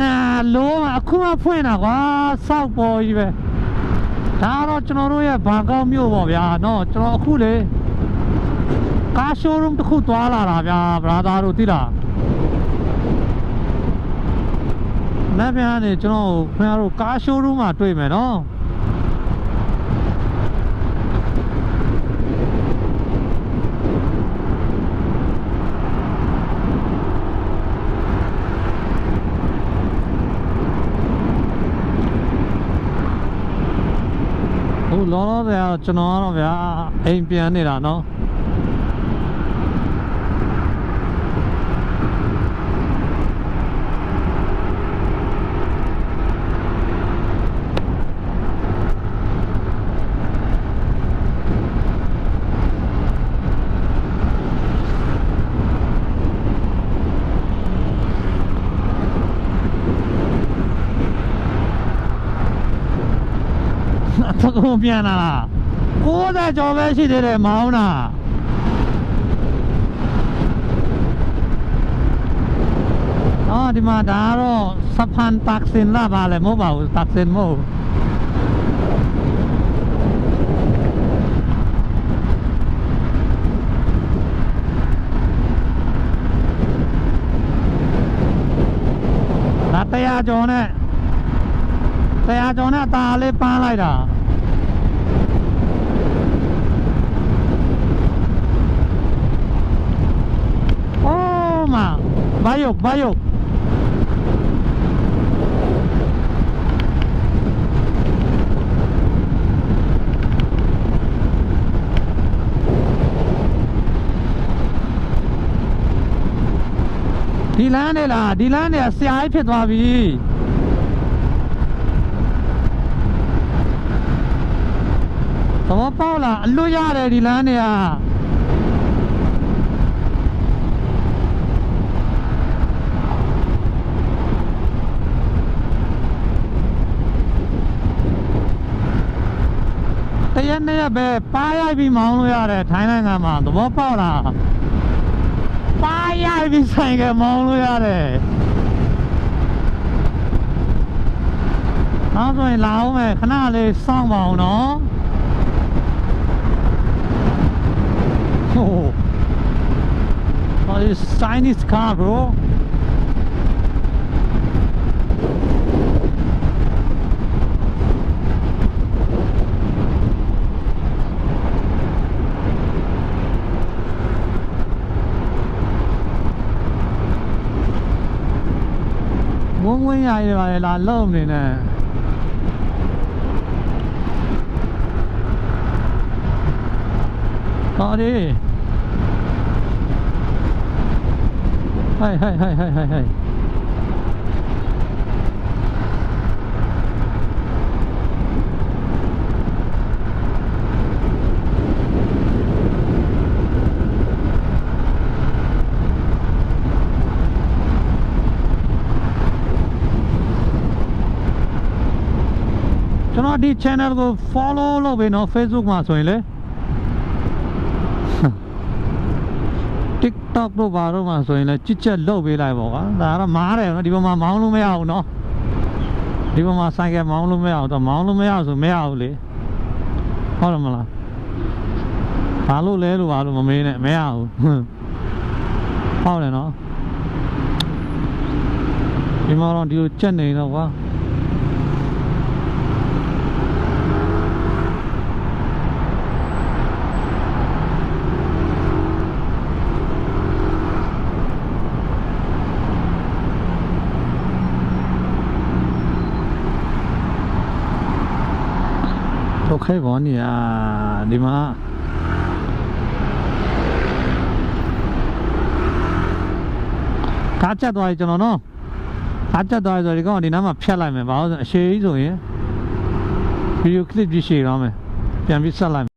ငါလုံးဝအခုမှဖွင့်တာကွာစောက်ပေါ်ကြီးပဲဒါကတော့ကျွန်တော်တို့ရဲ့ဘန်ကောက်မြို့ပေါ့ဗျာเนาะကျွန်တော်အခုလေကားရှိုးရုံးတစ်ခုသွားလာတာဗျာဘရာသာတို့သိလားနတ်ပြန်ကနေကျွန်တော်ခင်ဗျားတို့ကားရှိုးရုံးမှာတွေ့မယ်เนาะ လောလောဆယ်ကတော့ကျွန်တော်ကတော့ဗျာအိမ်ပြန်နေတာเนาะ သကုံပြန်လာလား60ကျော်ပဲရှိသေးတယ်မောင်းတာအော်ဒီမှာဒါကတော့စဖန်တက်စင်လာပါလေမဟုတ်ပါဘူးတက်စင်မဟုတ်ဒါတရားကျော်နဲ့တရားကျော်နဲ့အตาလေးပန်းလိုက်တာ mają, mają. đi lán này là đi lán này là xe ấy phiệt vào vì tao bao là lôi ra đây đi lán này à ရတယ်ဒီလမ်းနဲ့ကတရက်နှစ်ရက်ပဲပါးရိုက်ပြီးမောင်းလို့ရတယ်ထိုင်းနိုင်ငံမှာသဘောပေါက်လားပါးရိုက်ပြီးဆိုင်ကမောင်းလို့ရတယ်နောက်ဆိုရင်လာအောင်မယ်ခဏလေးစောင့်ပါအောင်နော် Oh, oh this Chinese car, bro. ။ ဝုန်းဝင်းရိုင်တွေပါလေလာလုံးနေနဲ့။ဟောဒီဟိုင်ဟိုင်ဟိုင်ဟိုင်ဟိုင်ဟိုင် ကျွန်တော်ဒီ channel ကို follow လုပ်ပြီနော် Facebook မှာဆိုရင်လေ TikTok တို့ဘာတို့မှာဆိုရင်လည်းကြစ်ချက်လုပ်ပေးလိုက်ပေါ့ကွာဒါကတော့မားတယ်နော်ဒီပေါ်မှာမောင်းလို့မရဘူးနော်ဒီပေါ်မှာဆိုင်ကယ်မောင်းလို့မရဘူးတော့မောင်းလို့မရဘူးဆိုမရဘူးလေဟုတ်တယ်မလားဘာလို့လဲလို့ဘာလို့မမေးနဲ့မရဘူးဟုတ်တယ်နော်ဒီမှာတော့ဒီလိုချက်နေတော့ကွာ တော့ခိုက်ပေါ်နေရဒီမှာကားချက်သွားပြီကျွန်တော်နော်ကားချက်သွားပြီဆိုတော့ဒီကောင်ဒီနားမှာဖြတ်လိုက်မယ်ဘာလို့လဲဆိုတော့အရှိကြီးဆိုရင်ဗီဒီယိုကလစ်ကြီးရှည်တော့မယ်ပြန်ပြီးဆက်လိုက်